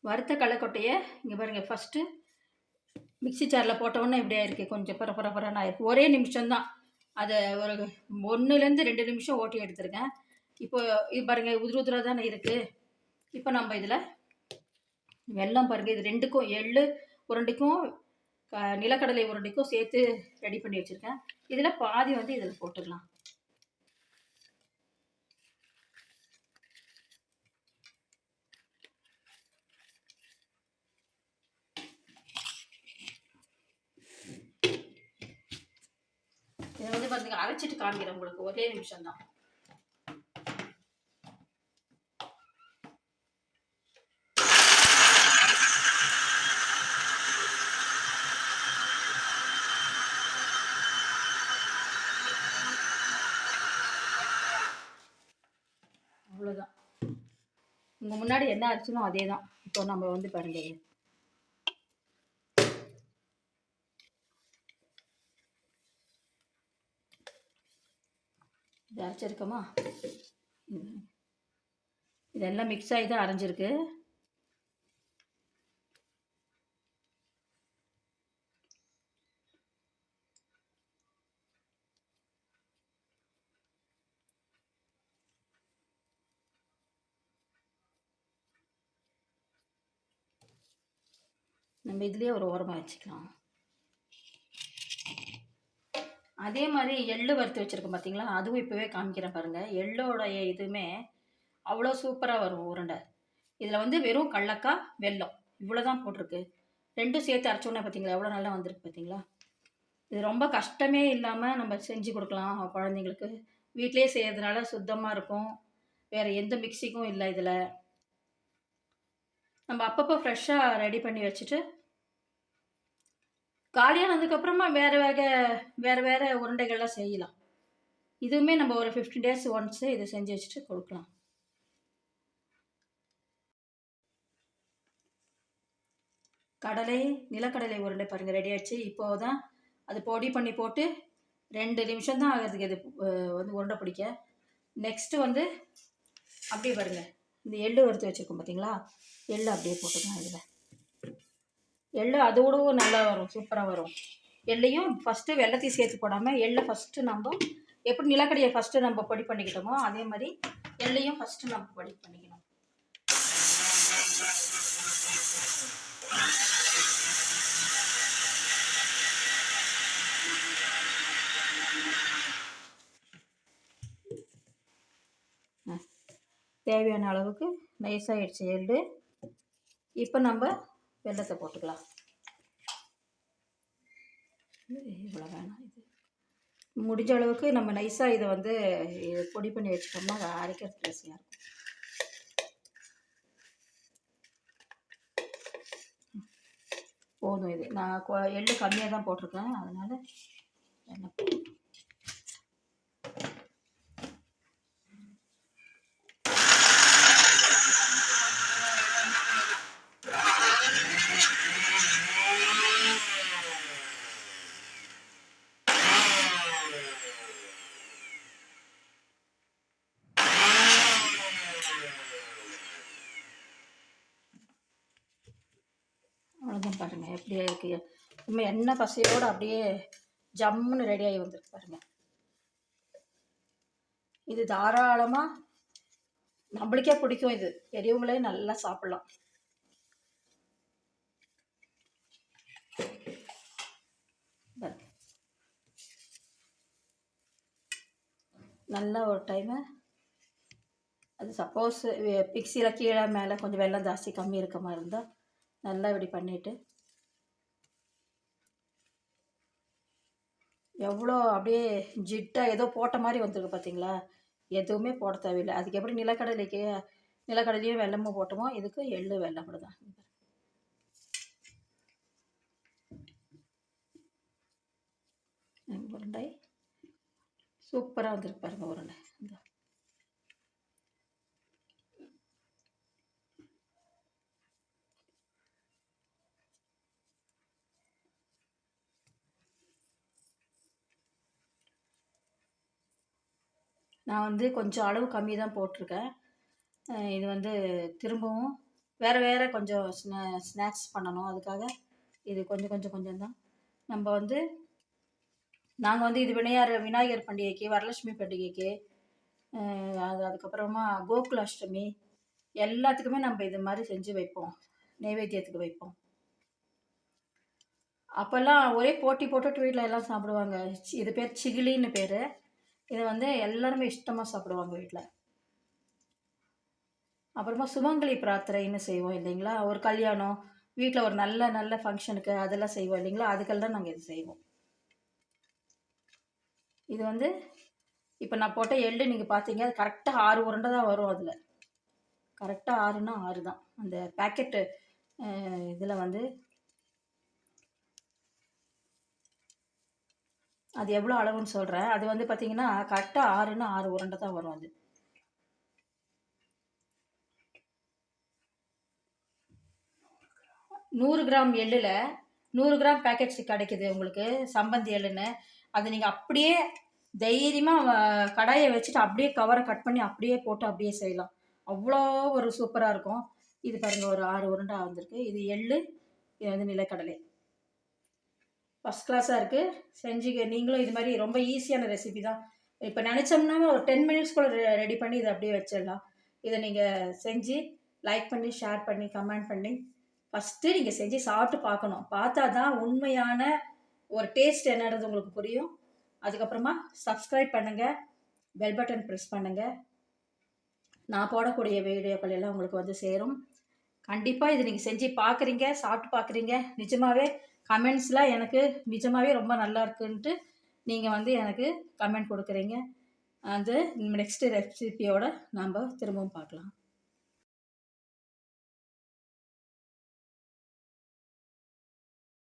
வறுத்த களைக்கொட்டையை இங்கே பாருங்கள் ஃபஸ்ட்டு மிக்ஸி ஜாரில் போட்டோன்னே இப்படி ஆயிருக்கு கொஞ்சம் பர பர பரன்னு ஆயிருக்கு. ஒரே நிமிஷம்தான். அதை ஒரு ஒன்றுலேருந்து ரெண்டு நிமிஷம் ஓட்டி எடுத்திருக்கேன். இப்போ இது பாருங்கள் உதிர உதிராக தானே இருக்குது இப்போ நம்ம இதில் வெல்லம் பாருங்கள் இது ரெண்டுக்கும் எள்ளு உருண்டைக்கும் க- நிலக்கடலை உருண்டைக்கும் சேர்த்து ரெடி பண்ணி வச்சுருக்கேன். இதில் பாதி வந்து இதில் போட்டுக்கலாம். இதை வந்து பாருங்க அரைச்சிட்டு காமிக்கிறேன் உங்களுக்கு. ஒரே நிமிஷம் தான் அவ்வளோதான் உங்கள் முன்னாடி என்ன அரைச்சனோ அதே தான் இப்போ நம்ம வந்து பாருங்க. இது. அரைச்சிருக்கோமா? இதெல்லாம் மிக்ஸ் ஆகி தான் அரைஞ்சிருக்கு. நம்ம இதுலேயே ஒரு ஓரமாக வச்சுக்கலாம். அதே மாதிரி எள்ளு வறுத்து வச்சுருக்கோம் பார்த்தீங்களா அதுவும் இப்போவே காமிக்கிறேன் பாருங்கள் எள்ளோடைய இதுவுமே அவ்வளோ சூப்பராக வரும் உருண்டை. இதில் வந்து வெறும் கடலக்காய் வெல்லம். இவ்வளோ தான் போட்டிருக்கு. ரெண்டும் சேர்த்து அரைச்சோன்னே பார்த்தீங்களா எவ்வளோ நல்லா வந்திருக்கு பார்த்தீங்களா இது ரொம்ப கஷ்டமே இல்லாமல் நம்ம செஞ்சு கொடுக்கலாம் குழந்தைங்களுக்கு. வீட்டிலேயே செய்கிறதுனால சுத்தமாக இருக்கும். வேறு எந்த மிக்சிக்கும் இல்லை இதில். நம்ம அப்பப்போ ஃப்ரெஷ்ஷாக ரெடி பண்ணி வச்சுட்டு காலியானதுக்கப்புறமா வேறு வேக வேறு வேறு உருண்டைகள்லாம் செய்யலாம். இதுவுமே நம்ம ஒரு ஃபிஃப்டீன் டேஸ் ஒன்ஸு இதை செஞ்சு வச்சுட்டு கொடுக்கலாம். கடலை நிலக்கடலை உருண்டை பாருங்கள் ரெடி ஆயிடுச்சு. இப்போ தான் அது பொடி பண்ணி போட்டு ரெண்டு நிமிஷம் தான் ஆகிறதுக்கு இது வந்து உருண்டை பிடிக்க. நெக்ஸ்ட்டு வந்து அப்படியே பாருங்க. இந்த எள்ளு வறுத்து வச்சுருக்கோம் பார்த்தீங்களா எள்ளு அப்படியே போட்டுக்கலாம் இதில். எள்ளு அதோடவும் நல்லா வரும் சூப்பராக வரும். எள்ளையும் ஃபஸ்ட்டு வெள்ளத்தையும் சேர்த்து போடாமல் எள்ளை ஃபஸ்ட்டு நம்ம எப்படி நிலக்கடையை ஃபஸ்ட்டு நம்ம பொடி பண்ணிக்கிட்டோமோ அதே மாதிரி எள்ளையும் ஃபஸ்ட்டு நம்ம பொடி பண்ணிக்கணும். தேவையான அளவுக்கு நைஸாகிடுச்சு எள்ளு. இப்போ நம்ம வெள்ளத்தை போட்டுக்கலாம். இவ்வளோ வேணாம் இது. முடிஞ்ச அளவுக்கு நம்ம நைஸாக இதை வந்து பொடி பண்ணி வச்சுட்டோம்னா அதை அரைக்கிறதுக்கு ஈஸியாக இருக்கும். போதும் இது. நான் கொ- எள்ளு கம்மியாக தான் போட்டிருக்கேன். அதனால் என்ன போதும். அவ்வளோதான் பாருங்கள் எப்படியே இருக்குது நம்ம எண்ணெய் பசையோடு அப்படியே ஜம்முன்னு ரெடியாகி வந்துருக்கு பாருங்கள் இது தாராளமாக நம்மளுக்கே பிடிக்கும் இது. பெரியவங்களே நல்லா சாப்பிட்லாம். நல்லா ஒரு டைமு அது சப்போஸ் மிக்சியில் கீழே மேலே கொஞ்சம் வெள்ளம் ஜாஸ்தி கம்மி இருக்க மாதிரி இருந்தால் நல்லா இப்படி பண்ணிவிட்டு எவ்வளோ அப்படியே ஜிட்டாக ஏதோ போட்ட மாதிரி வந்திருக்கு பார்த்தீங்களா? எதுவுமே போட தேவையில்லை. அதுக்கு எப்படி நிலக்கடலைக்கு நிலக்கடலையும் வெல்லமும் போட்டோமோ இதுக்கு எள்ளு வெல்லம் அப்படி தான். உருண்டை சூப்பராக வந்திருக்கு உருண்டை. இந்த. நான் வந்து கொஞ்சம் அளவு கம்மி தான் போட்டிருக்கேன். இது வந்து திரும்பவும் வேறு வேறு கொஞ்சம் ஸ்நா ஸ்நாக்ஸ் பண்ணணும். அதுக்காக இது கொஞ்சம் கொஞ்சம் கொஞ்சம் தான். நம்ம வந்து நாங்கள் வந்து இது விநாயகர் விநாயகர் பண்டிகைக்கு வரலட்சுமி பண்டிகைக்கு அது அதுக்கப்புறமா கோகுலாஷ்டமி எல்லாத்துக்குமே நம்ம இது மாதிரி செஞ்சு வைப்போம். நைவேத்தியத்துக்கு வைப்போம். அப்போல்லாம் ஒரே போட்டி போட்டு வீட்டில் எல்லாம் சாப்பிடுவாங்க. சி- இது பேர் சிகிலின்னு பேர். இதை வந்து எல்லாருமே இஷ்டமாக சாப்பிடுவாங்க வீட்டில் அப்புறமா சுமங்கலி பிரார்த்தனைன்னு செய்வோம் இல்லைங்களா? ஒரு கல்யாணம் வீட்டில் ஒரு நல்ல நல்ல ஃபங்க்ஷனுக்கு அதெல்லாம் செய்வோம் இல்லைங்களா? அதுக்கெல்லாம் நாங்கள் இது செய்வோம். இது வந்து இப்போ நான் போட்ட எள்ளு நீங்கள் பார்த்தீங்க அது கரெக்டாக ஆறு உருண்டை தான் வரும் அதில். கரெக்டாக ஆறுனா ஆறு தான். அந்த பேக்கெட்டு இதில் வந்து அது எவ்வளோ அளவுன்னு சொல்கிறேன் அது வந்து பார்த்தீங்கன்னா கரெக்டாக ஆறுன்னு ஆறு உருண்டை தான் வரும் அது. நூறு கிராம் எள்ளில் நூறு கிராம் பேக்கெட்ஸ் கிடைக்குது உங்களுக்கு சம்பந்தி எள்ளுன்னு. அது நீங்கள் அப்படியே தைரியமாக கடாயை வச்சுட்டு அப்படியே கவரை கட் பண்ணி அப்படியே போட்டு அப்படியே செய்யலாம். அவ்வளோ ஒரு சூப்பராக இருக்கும். இது பாருங்கள் ஒரு ஆறு உருண்டை வந்திருக்கு. இது எள்ளு இது வந்து நிலக்கடலை. ஃபஸ்ட் கிளாஸாக இருக்குது செஞ்சுக்க. நீங்களும் இது மாதிரி ரொம்ப ஈஸியான ரெசிபி தான். இப்போ நினச்சோம்னா ஒரு டென் மினிட்ஸ் கூட ரெடி பண்ணி இதை அப்படியே வச்சிடலாம். இதை நீங்கள் செஞ்சு லைக் பண்ணி ஷேர் பண்ணி கமெண்ட் பண்ணி ஃபஸ்ட்டு நீங்கள் செஞ்சு சாப்பிட்டு பார்க்கணும். பார்த்தா தான் உண்மையான ஒரு டேஸ்ட் என்னன்றது உங்களுக்கு புரியும். அதுக்கப்புறமா சப்ஸ்கிரைப் பண்ணுங்கள் பெல் பட்டன் ப்ரெஸ் பண்ணுங்கள் நான் போடக்கூடிய வீடியோக்கள் எல்லாம் உங்களுக்கு வந்து சேரும். கண்டிப்பாக இது நீங்கள் செஞ்சு பார்க்குறீங்க சாப்பிட்டு பார்க்குறீங்க. நிஜமாகவே கமெண்ட்ஸில் எனக்கு நிஜமாகவே ரொம்ப நல்லா இருக்குன்ட்டு நீங்கள் வந்து எனக்கு கமெண்ட் கொடுக்குறீங்க. அது நெக்ஸ்ட்டு ரெசிபியோட நம்ம திரும்பவும் பார்க்கலாம்.